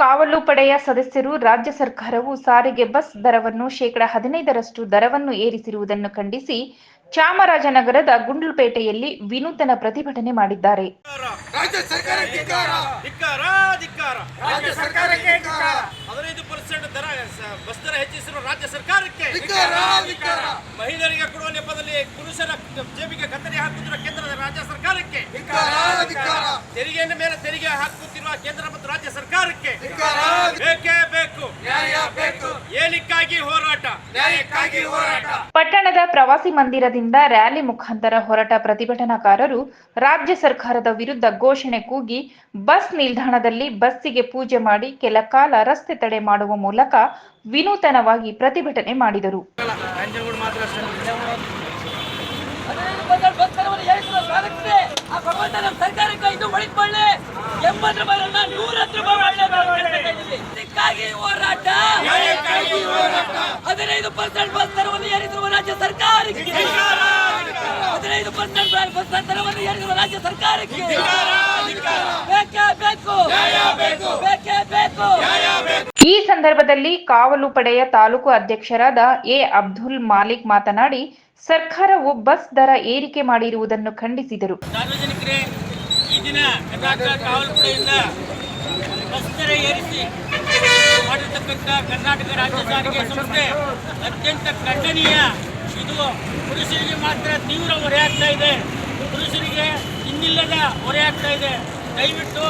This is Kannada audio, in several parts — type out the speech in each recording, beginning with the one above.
ಕಾವಲು ಪಡೆಯ ಸದಸ್ಯರು ರಾಜ್ಯ ಸರ್ಕಾರವು ಸಾರಿಗೆ ಬಸ್ ದರವನ್ನು ಶೇಕಡ ಹದಿನೈದರಷ್ಟು ದರವನ್ನು ಏರಿಸಿರುವುದನ್ನು ಖಂಡಿಸಿ ಚಾಮರಾಜನಗರದ ಗುಂಡ್ಲುಪೇಟೆಯಲ್ಲಿ ವಿನೂತನ ಪ್ರತಿಭಟನೆ ಮಾಡಿದ್ದಾರೆ. ಹದಿನೈದು ಪರ್ಸೆಂಟ್ ದರ ಬಸ್ ದರ ಹೆಚ್ಚಿಸಿರುವ ರಾಜ್ಯ ಸರ್ಕಾರಕ್ಕೆ ಮಹಿಳೆಯರಿಗೆ ಕೊಡುವ ನೆಪದಲ್ಲಿ ಪುರುಷರ ಜೇಬಿಗೆ ಕತ್ತರಿ ಹಾಕುತ್ತಿರುವ ಕೇಂದ್ರದ ರಾಜ್ಯ ಸರ್ಕಾರಕ್ಕೆ. ತೆರಿಗೆಯನ್ನು ಮೇಲೆ ತೆರಿಗೆ ಹಾಕುತ್ತಿರುವ ಕೇಂದ್ರ ಮತ್ತು ರಾಜ್ಯ ಸರ್ಕಾರಕ್ಕೆ. ಬೇಕೇ ಬೇಕು. ಏನಿಕ್ಕಾಗಿ ಹೋರಾಟ. ನ್ಯಾಯಕ್ಕಾಗಿ ಹೋರಾಟ. ಪಟ್ಟಣದ ಪ್ರವಾಸಿ ಮಂದಿರದಿಂದ ರ್ಯಾಲಿ ಮುಖಾಂತರ ಹೊರಟ ಪ್ರತಿಭಟನಾಕಾರರು ರಾಜ್ಯ ಸರ್ಕಾರದ ವಿರುದ್ಧ ಘೋಷಣೆ ಕೂಗಿ ಬಸ್ ನಿಲ್ದಾಣದಲ್ಲಿ ಬಸ್ಸಿಗೆ ಪೂಜೆ ಮಾಡಿ ಕೆಲ ಕಾಲ ರಸ್ತೆ ತಡೆ ಮಾಡುವ ಮೂಲಕ ವಿನೂತನವಾಗಿ ಪ್ರತಿಭಟನೆ ಮಾಡಿದರು. ಹದಿನೈದು ಪರ್ಸೆಂಟ್ ಬಸ್ ದರವನ್ನು ಏರಿಸುವ ಸಾಧಕತೆ ಆ ಭಗವಂತ ನಮ್ಮ ಸರ್ಕಾರಕ್ಕೆ ಇದು ಒಳಿಕೊಳ್ಳಿ ಎಂಬತ್ತು ರೂಪಾಯಿಯನ್ನ ನೂರತ್ತು ಇದಕ್ಕಾಗಿ ಹೋರಾಟ. ಹದಿನೈದು ಪರ್ಸೆಂಟ್ ಬಸ್ ದರವನ್ನು ಏರಿಸಿರುವ ರಾಜ್ಯ ಸರ್ಕಾರಕ್ಕೆ. ಹದಿನೈದು ಪರ್ಸೆಂಟ್ ಬಸ್ ದರವನ್ನು ಏರಿಸಿರುವ ರಾಜ್ಯ ಸರ್ಕಾರಕ್ಕೆ. ಬೇಕೇ ಬೇಕು. ಬೇಕೇ. ಬೇಕು. ಈ ಸಂದರ್ಭದಲ್ಲಿ ಕಾವಲು ಪಡೆಯ ತಾಲೂಕು ಅಧ್ಯಕ್ಷರಾದ ಎ ಅಬ್ದುಲ್ ಮಾಲಿಕ್ ಮಾತನಾಡಿ ಸರ್ಕಾರವು ಬಸ್ ದರ ಏರಿಕೆ ಮಾಡಿರುವುದನ್ನು ಖಂಡಿಸಿದರು. ಸಾರ್ವಜನಿಕರೇ ಈ ದಿನ ಕರ್ನಾಟಕ ಕಾವಲು ಪಡೆಯಿಂದ ಬಸ್ತರ ಏರಿಸಿ ಮಾಡಿರ್ತಕ್ಕಂಥ ಕರ್ನಾಟಕ ರಾಜ್ಯ ಸಾರಿಗೆ ಸಂಸ್ಥೆ ಅತ್ಯಂತ ಖಂಡನೀಯ. ಇದು ಪುರುಷರಿಗೆ ಮಾತ್ರ ತೀವ್ರ ಆಗ್ತಾ ಇದೆ. ಪುರುಷರಿಗೆ ಇನ್ನಿಲ್ಲದ ಆಗ್ತಾ ಇದೆ. ದಯವಿಟ್ಟು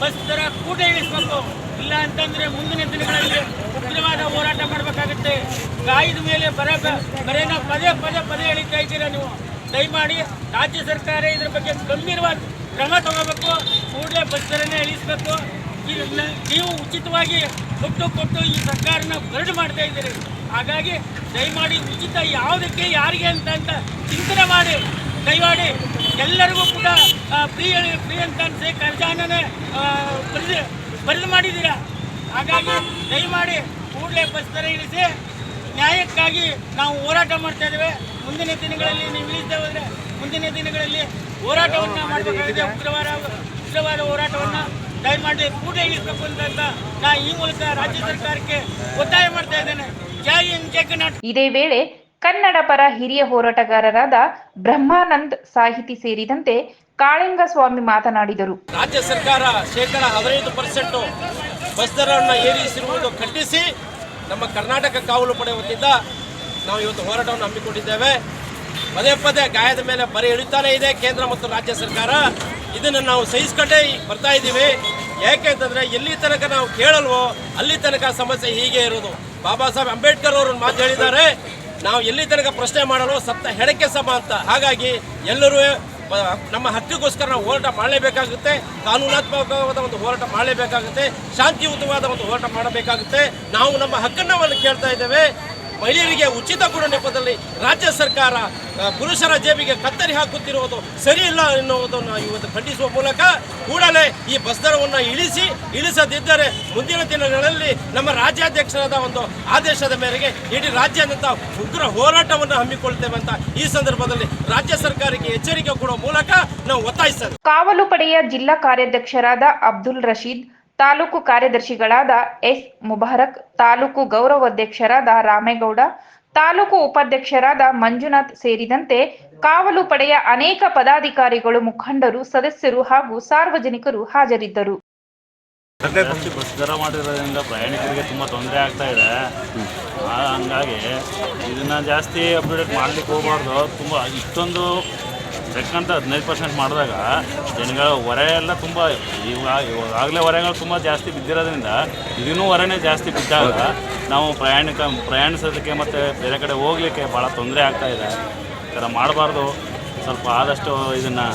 ಬಸ್ ದರ ಕೂಟ ಇಳಿಸಬೇಕು. ಇಲ್ಲ ಅಂತಂದ್ರೆ ಮುಂದಿನ ದಿನಗಳಲ್ಲಿ ಉಗ್ರವಾದ ಹೋರಾಟ ಮಾಡಬೇಕಾಗುತ್ತೆ. ಗಾಯದ ಮೇಲೆ ಬರ ಬರೇನ ಪದೇ ಪದೇ ಪದೇ ಎಳಿತಾ ಇದ್ದೀರಾ ನೀವು? ದಯಮಾಡಿ ರಾಜ್ಯ ಸರ್ಕಾರ ಇದ್ರ ಬಗ್ಗೆ ಗಂಭೀರವಾದ ಕ್ರಮ ತಗೋಬೇಕು, ಕೂಡಲೇ ಬಸ್ ದರನೇ ಇಳಿಸಬೇಕು ನೀವು ಉಚಿತವಾಗಿ ಕೊಟ್ಟು ಕೊಟ್ಟು ಈ ಸರ್ಕಾರನ ಬರಡು ಮಾಡ್ತಾ ಇದ್ದೀರಿ. ಹಾಗಾಗಿ ದಯಮಾಡಿ ಉಚಿತ ಯಾವುದಕ್ಕೆ, ಯಾರಿಗೆ ಅಂತ ಅಂತ ಚಿಂತನೆ ಮಾಡಿ, ದಯಮಾಡಿ ಎಲ್ಲರಿಗೂ ಕೂಡ ಫ್ರೀ ಫ್ರೀ ಅಂತ ಅನ್ಸಿ ಖರ್ಚಾನೇ ಬರೆದು ಬರೆದು ಮಾಡಿದ್ದೀರಾ? ಹಾಗಾಗಿ ದಯಮಾಡಿ ಕೂಡಲೇ ಬಸ್ ದರ ಇಳಿಸಿ, ನ್ಯಾಯಕ್ಕಾಗಿ ನಾವು ಹೋರಾಟ ಮಾಡ್ತಾ ಇದ್ದೇವೆ. ಮುಂದಿನ ದಿನಗಳಲ್ಲಿ ನೀವು ಇಳಿಸದೆ ಹೋದರೆ, ಮುಂದಿನ ದಿನಗಳಲ್ಲಿ ಹೋರಾಟವನ್ನು ಮಾಡಬೇಕಾಗಿದೆ. ಉಗ್ರವಾದ ಉಗ್ರವಾದ ಹೋರಾಟವನ್ನು ದಯಮಾಡಿ ಕೂಡಲೇ ಇಳಿಸಬೇಕು ಅಂತ ನಾ ಈ ಮೂಲಕ ರಾಜ್ಯ ಸರ್ಕಾರಕ್ಕೆ ಒತ್ತಾಯ ಮಾಡ್ತಾ ಇದ್ದೇನೆ. ಜೈ ಹಿಂದ್ ಜೈ ಕರ್ನಾಟಕ. ಇದೇ ವೇಳೆ ಕನ್ನಡ ಪರ ಹಿರಿಯ ಹೋರಾಟಗಾರರಾದ ಬ್ರಹ್ಮಾನಂದ್ ಸಾಹಿತಿ ಸೇರಿದಂತೆ ಕಾಳಿಂಗಸ್ವಾಮಿ ಮಾತನಾಡಿದರು. ರಾಜ್ಯ ಸರ್ಕಾರ ಶೇಕಡ ಹದಿನೈದು ಪರ್ಸೆಂಟ್ ಬಸ್ ದರವನ್ನು ಏರಿಸಿರುವುದು ಖಂಡಿಸಿ ನಮ್ಮ ಕರ್ನಾಟಕ ಕಾವಲು ಪಡೆ ವತಿಯಿಂದ ನಾವು ಇವತ್ತು ಹೋರಾಟವನ್ನು ಹಮ್ಮಿಕೊಂಡಿದ್ದೇವೆ. ಪದೇ ಪದೇ ಗಾಯದ ಮೇಲೆ ಬರೆ ಇಳಿತಾನೇ ಇದೆ ಕೇಂದ್ರ ಮತ್ತು ರಾಜ್ಯ ಸರ್ಕಾರ. ಇದನ್ನು ನಾವು ಸಹಿಸ್ಕೊಂಡೇ ಬರ್ತಾ ಇದ್ದೀವಿ. ಯಾಕೆ ಅಂತಂದರೆ ಎಲ್ಲಿ ತನಕ ನಾವು ಕೇಳಲ್ವೋ ಅಲ್ಲಿ ತನಕ ಸಮಸ್ಯೆ ಹೀಗೆ ಇರೋದು. ಬಾಬಾ ಸಾಹೇಬ್ ಅಂಬೇಡ್ಕರ್ ಅವರು ಮಾತು ಹೇಳಿದ್ದಾರೆ. ನಾವು ಎಲ್ಲಿ ತನಕ ಪ್ರಶ್ನೆ ಮಾಡಲು ಸತ್ತ ಹೆಣಕ್ಕೆ ಸಮ ಅಂತ. ಹಾಗಾಗಿ ಎಲ್ಲರೂ, ನಮ್ಮ ಹಕ್ಕಿಗೋಸ್ಕರ ನಾವು ಹೋರಾಟ ಮಾಡಲೇಬೇಕಾಗುತ್ತೆ. ಕಾನೂನಾತ್ಮಕವಾದ ಒಂದು ಹೋರಾಟ ಮಾಡಲೇಬೇಕಾಗುತ್ತೆ. ಶಾಂತಿಯುತವಾದ ಒಂದು ಹೋರಾಟ ಮಾಡಬೇಕಾಗುತ್ತೆ. ನಾವು ನಮ್ಮ ಹಕ್ಕನ್ನು ಕೇಳ್ತಾ ಇದ್ದೇವೆ. ಮಹಿಳೆಯರಿಗೆ ಉಚಿತ ಕೊಡೋ ನೆಪದಲ್ಲಿ ರಾಜ್ಯ ಸರ್ಕಾರ ಪುರುಷರ ಜೇಬಿಗೆ ಕತ್ತರಿ ಹಾಕುತ್ತಿರುವುದು ಸರಿಯಿಲ್ಲ ಎನ್ನುವುದನ್ನು ಇವತ್ತು ಖಂಡಿಸುವ ಮೂಲಕ ಕೂಡಲೇ ಈ ಬಸ್ ದರವನ್ನು ಇಳಿಸಿ, ಇಳಿಸದಿದ್ದರೆ ಮುಂದಿನ ದಿನಗಳಲ್ಲಿ ನಮ್ಮ ರಾಜ್ಯಾಧ್ಯಕ್ಷರಾದ ಒಂದು ಆದೇಶದ ಮೇರೆಗೆ ಇಡೀ ರಾಜ್ಯಾದ್ಯಂತ ಉಗ್ರ ಹೋರಾಟವನ್ನು ಹಮ್ಮಿಕೊಳ್ತೇವೆ ಅಂತ ಈ ಸಂದರ್ಭದಲ್ಲಿ ರಾಜ್ಯ ಸರ್ಕಾರಕ್ಕೆ ಎಚ್ಚರಿಕೆ ಕೊಡುವ ಮೂಲಕ ನಾವು ಒತ್ತಾಯಿಸ್ತೇವೆ. ಕಾವಲು ಪಡೆಯ ಜಿಲ್ಲಾ ಕಾರ್ಯಾಧ್ಯಕ್ಷರಾದ ಅಬ್ದುಲ್ ರಶೀದ್ ತಾಲೂಕು ಕಾರ್ಯದರ್ಶಿಗಳಾದ ಎಸ್ ಮುಬಾರಕ್, ತಾಲೂಕು ಗೌರವಾಧ್ಯಕ್ಷರಾದ ರಾಮೇಗೌಡ, ತಾಲೂಕು ಉಪಾಧ್ಯಕ್ಷರಾದ ಮಂಜುನಾಥ್ ಸೇರಿದಂತೆ ಕಾವಲು ಪಡೆಯ ಅನೇಕ ಪದಾಧಿಕಾರಿಗಳು, ಮುಖಂಡರು, ಸದಸ್ಯರು ಹಾಗೂ ಸಾರ್ವಜನಿಕರು ಹಾಜರಿದ್ದರು. ಬಸ್ ದರ ಜಾಸ್ತಿ ಅಪ್ಡೇಟ್ ಮಾಡ್ಲಿಕ್ಕೆ ಹೋಗಬಾರ್ದು. ತುಂಬ ಇಷ್ಟೊಂದು ಬೇಕಂತ ಹದಿನೈದು ಪರ್ಸೆಂಟ್ ಮಾಡಿದಾಗ ಜನಗಳ ಹೊರೆ ಎಲ್ಲ ತುಂಬ ಇವಾಗ ಇವಾಗಲೇ ಹೊರೆಗಳು ತುಂಬ ಜಾಸ್ತಿ ಬಿದ್ದಿರೋದ್ರಿಂದ ಇದನ್ನೂ ಹೊರೆನೇ ಜಾಸ್ತಿ ಬಿದ್ದಾಗ ನಾವು ಪ್ರಯಾಣಿಕ ಪ್ರಯಾಣಿಸೋದಕ್ಕೆ ಮತ್ತು ಬೇರೆ ಕಡೆ ಹೋಗ್ಲಿಕ್ಕೆ ಭಾಳ ತೊಂದರೆ ಆಗ್ತಾ ಇದೆ. ಈ ಥರ ಮಾಡಬಾರ್ದು. ಸ್ವಲ್ಪ ಆದಷ್ಟು ಇದನ್ನು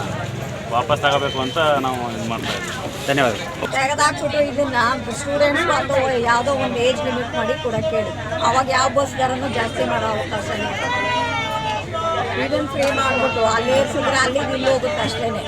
ವಾಪಸ್ ತಗೋಬೇಕು ಅಂತ ನಾವು ಇದು ಮಾಡ್ತಾ ಇದ್ದೀವಿ. ಧನ್ಯವಾದ. ತೆಗೆದಾಕ್ಬಿಟ್ಟು ಇದನ್ನ ಸ್ಟೂಡೆಂಟ್ಸ್ ಅಥವಾ ಯಾವುದೋ ಒಂದು ಏಜ್ ಲಿಮಿಟ್ ಮಾಡಿ ಕೂಡ ಕೇಳಿ. ಅವಾಗ ಯಾವ ಬಸ್ ದರನೂ ಜಾಸ್ತಿ ಮಾಡೋ ಅವಕಾಶ ಇದನ್ನ ಫ್ರೀ ಮಾಡ್ಬಿಟ್ಟು ಅಲ್ಲಿ ಏರ್ಸಿದ್ರೆ ಅಲ್ಲಿಗೆ ಇಲ್ಲಿ ಹೋಗುತ್ತೆ ಅಷ್ಟೇನೆ.